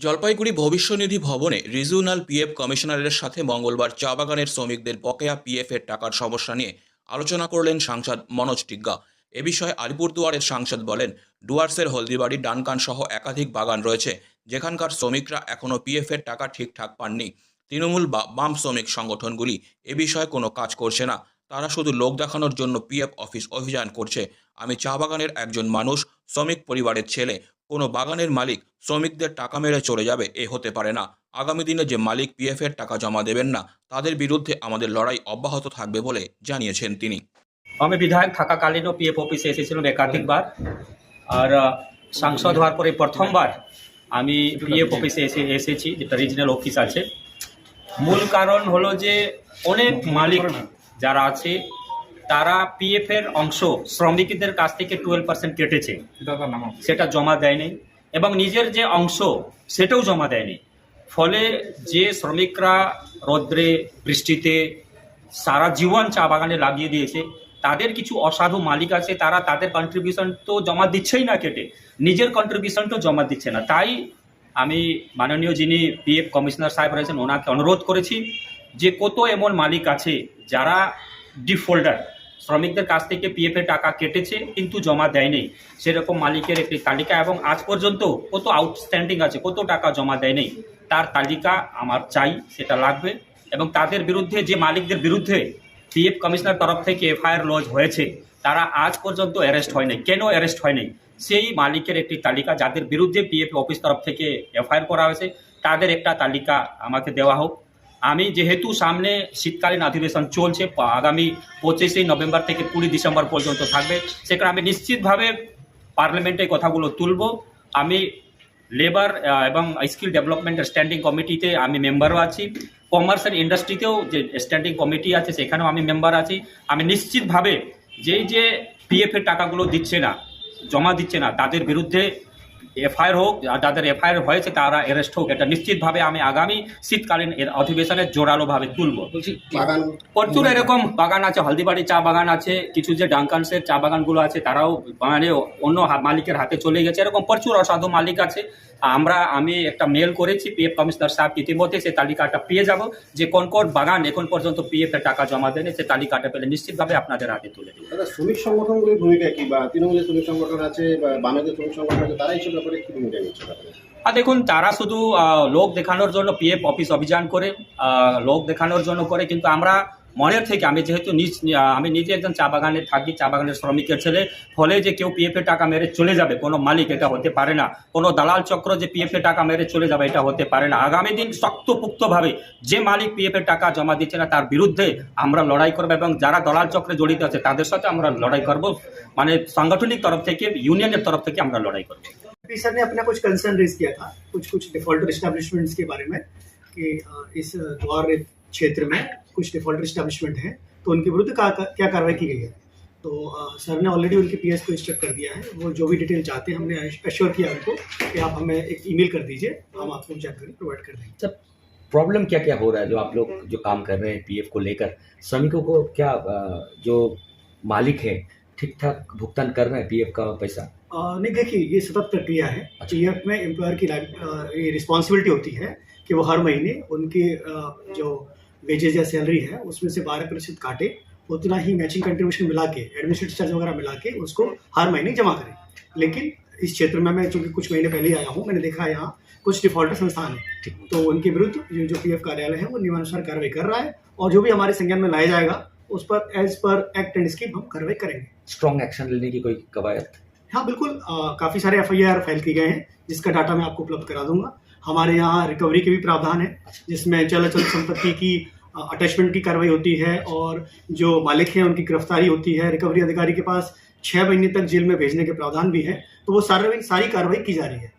জলপাইগুড়ি ভবিষ্যনিধি ভবনে regional PF কমিশনারের সাথে মঙ্গলবার চা বাগানের শ্রমিকদের বকেয়া পিএফ এর টাকার সমস্যা নিয়ে আলোচনা করলেন সাংসদ মনোজ টিগ্গা। এ বিষয়ে আলিপুরদুয়ারের সাংসদ বলেন, ডুয়ার্সের হলদিবাড়ি, ডানকান সহ একাধিক বাগান রয়েছে, যেখানকার শ্রমিকরা এখনও পিএফ এর টাকা ঠিকঠাক পাননি। তৃণমূল বা বাম শ্রমিক সংগঠনগুলি এ বিষয়ে কোনো কাজ করছে না। তারা শুধু লোক দেখানোর জন্য পিএফ অফিস অভিযান করছে। আমি চা বাগানের একজন মানুষ, শ্রমিক পরিবারের ছেলে কোনো বাগানের মালিক শ্রমিকদের টাকা মেরে চলে যাবে, এ হতে পারে না। আগামী দিনে যে মালিক পিএফ এর টাকা জমা দেবেন না, তাদের বিরুদ্ধে আমাদের লড়াই অব্যাহত থাকবে বলে জানিয়েছেন তিনি। আমি বিধায়ক থাকাকালীনও পিএফ অফিসে এসেছিলাম একাধিকবার। আর সাংসদ হওয়ার পরে প্রথমবার আমি পিএফ অফিসে এসে, এসেছি, যেটা রিজনাল অফিস আছে। মূল কারণ হলো যে অনেক মালিক যারা আছে তারা পিএফ এর অংশ শ্রমিকদের কাছ থেকে টুয়েলভ পার্সেন্ট কেটেছে। সেটা জমা দেয়নি এবং নিজের যে অংশ সেটাও জমা দেয়নি। ফলে যে শ্রমিকরা রৌদ্রে বৃষ্টিতে সারা জীবন চা বাগানে লাগিয়ে দিয়েছে তাদের কিছু অসাধু মালিক আছে তারা তাদের কন্ট্রিবিউশন তো জমা দিচ্ছেই না কেটে নিজের কন্ট্রিবিউশনটাও জমা দিচ্ছে না। তাই আমি মাননীয় যিনি পিএফ কমিশনার সাহেব রয়েছেন ওনাকে অনুরোধ করেছি যে কত এমন মালিক আছে যারা ডিফোল্ডার শ্রমিকদের কাছ থেকে পিএফ এর টাকা কেটেছে, কিন্তু জমা দেয়নি। সেরকম মালিকের একটি তালিকা এবং আজ পর্যন্ত কত আউটস্ট্যান্ডিং আছে, কত টাকা জমা দেয়নি, তার তালিকা আমার চাই, সেটা লাগবে। এবং তাদের বিরুদ্ধে, যে মালিকদের বিরুদ্ধে পিএফ কমিশনার তরফ থেকে এফআইআর লজ হয়েছে, তারা আজ পর্যন্ত অ্যারেস্ট হয়নি। কেন অ্যারেস্ট হয়নি? সেই মালিকের একটি তালিকা, যাদের বিরুদ্ধে পিএফ অফিস তরফ থেকে এফআইআর করা হয়েছে, তাদের একটা তালিকা আমাকে দেওয়া হোক। আমি যেহেতু সামনে শীতকালীন অধিবেশন চলছে আগামী পঁচিশে নভেম্বর থেকে কুড়ি ডিসেম্বর পর্যন্ত থাকবে, সেখানে আমি নিশ্চিতভাবে পার্লামেন্টে কথাগুলো তুলব। আমি লেবার এবং স্কিল ডেভেলপমেন্ট স্ট্যান্ডিং কমিটিতে আমি মেম্বারও আছি। কমার্স অ্যান্ড ইন্ডাস্ট্রিতেও যে স্ট্যান্ডিং কমিটি আছে, সেখানেও আমি মেম্বার আছি। আমি নিশ্চিতভাবে যেই যে পিএফ এর টাকাগুলো দিচ্ছে না, জমা দিচ্ছে না, তাদের বিরুদ্ধে এফআইআর হোক আর যাদের এফআইআর হয়েছে তারা অ্যারেস্ট হোক। এটা নিশ্চিতভাবে আমি আগামী শীতকালীন এর অধিবেশনে জোরালোভাবে তুলব। বাগান প্রচুর এরকম বাগান আছে হলদিবাড়ি চা বাগান আছে কিছু যে ডাঙ্কানসের চা বাগানগুলো আছে তারাও মানে অন্য মালিকের হাতে চলে গেছে। এরকম প্রচুর অসাধু মালিক আছে। আমরা আমি একটা মেল করেছি পিএফ কমিশনার সাহেব ইতিমধ্যে সে তালিকাটা পেয়ে যাব। যে কোন কোন বাগান এখন পর্যন্ত পিএফ এর টাকা জমা দেয়নি সে তালিকাটা পেলে নিশ্চিতভাবে আপনাদের হাতে তুলে দেবো। শ্রমিক সংগঠনগুলির ভূমিকা কি? বা তৃণমূলের শ্রমিক সংগঠন আছে বা বামের যে শ্রমিক সংগঠন আছে তারা এইসব আর দেখুন, তারা শুধু লোক দেখানোর জন্য পিএফ অফিস অভিযান করে লোক দেখানোর জন্য করে, কিন্তু আমরা মনের থেকে, আমি যেহেতু নিজ আমি নিজে একজন চা বাগানে থাকি, চা বাগানের শ্রমিকের ছেলে, ফলে যে কেউ পিএফ টাকা মেরে চলে যাবে, কোনো মালিক এটা হতে পারে না। কোনো দালাল চক্র যে পিএফ টাকা মেরে চলে যাবে, এটা হতে পারে না। আগামী দিন শক্তপুক্তভাবে যে মালিক পিএফ টাকা জমা দিচ্ছে না, তার বিরুদ্ধে আমরা লড়াই করব এবং যারা দালাল চক্রে জড়িত আছে, তাদের সাথে আমরা লড়াই করব। মানে সাংগঠনিক তরফ থেকে, ইউনিয়নের তরফ থেকে আমরা লড়াই করব। सर ने अपना कुछ कंसर्न रेज किया था कुछ कुछ डिफॉल्टर स्टैब्लिशमेंट्स के बारे में कि इस द्वार क्षेत्र में कुछ डिफॉल्टर स्टैब्लिशमेंट हैं तो उनके विरुद्ध का, क्या कार्रवाई की गई है? तो सर ने ऑलरेडी उनके पीएस को इंस्ट्रक्ट कर दिया है वो जो भी डिटेल चाहते हैं हमने एश्योर किया उनको कि आप हमें एक ईमेल कर दीजिए हम आपको जानकारी प्रोवाइड कर देंगे। सर प्रॉब्लम क्या क्या हो रहा है जो आप लोग जो काम कर रहे हैं पीएफ को लेकर? श्रमिकों को क्या जो मालिक हैं ठीक ठाक भुगतान कर रहे हैं पीएफ का पैसा? नहीं देखिए ये सतत प्रक्रिया है अच्छा। पीएफ में एम्प्लॉयर की ये रिस्पॉन्सिबिलिटी होती है कि वो हर महीने उनकी जो वेजेज या सैलरी है उसमें से बारह प्रतिशत काटे उतना ही मैचिंग कंट्रीब्यूशन मिला के एडमिनिस्ट्रेटिव चार्ज वगैरह मिला के उसको हर महीने जमा करें। लेकिन इस क्षेत्र में मैं चूँकि कुछ महीने पहले ही आया हूँ मैंने देखा है यहाँ कुछ डिफॉल्टर संस्थान है। तो उनके विरुद्ध ये जो पीएफ कार्यालय है वो नियमानुसार कार्रवाई कर रहा है और जो भी हमारे संज्ञान में लाया जाएगा उस पर as per act and scheme हम कार्रवाई करेंगे। स्ट्रॉन्ग एक्शन लेने की कोई कवायद? हाँ बिल्कुल आ, काफ़ी सारे एफआईआर फ़ाइल किए गए हैं जिसका डाटा मैं आपको उपलब्ध करा दूँगा। हमारे यहाँ रिकवरी के भी प्रावधान है जिसमें चल अचल संपत्ति की अटैचमेंट की कार्रवाई होती है और जो मालिक है उनकी गिरफ्तारी होती है। रिकवरी अधिकारी के पास छह महीने तक जेल में भेजने के प्रावधान भी है तो वो सारी सारी कार्रवाई की जा रही है।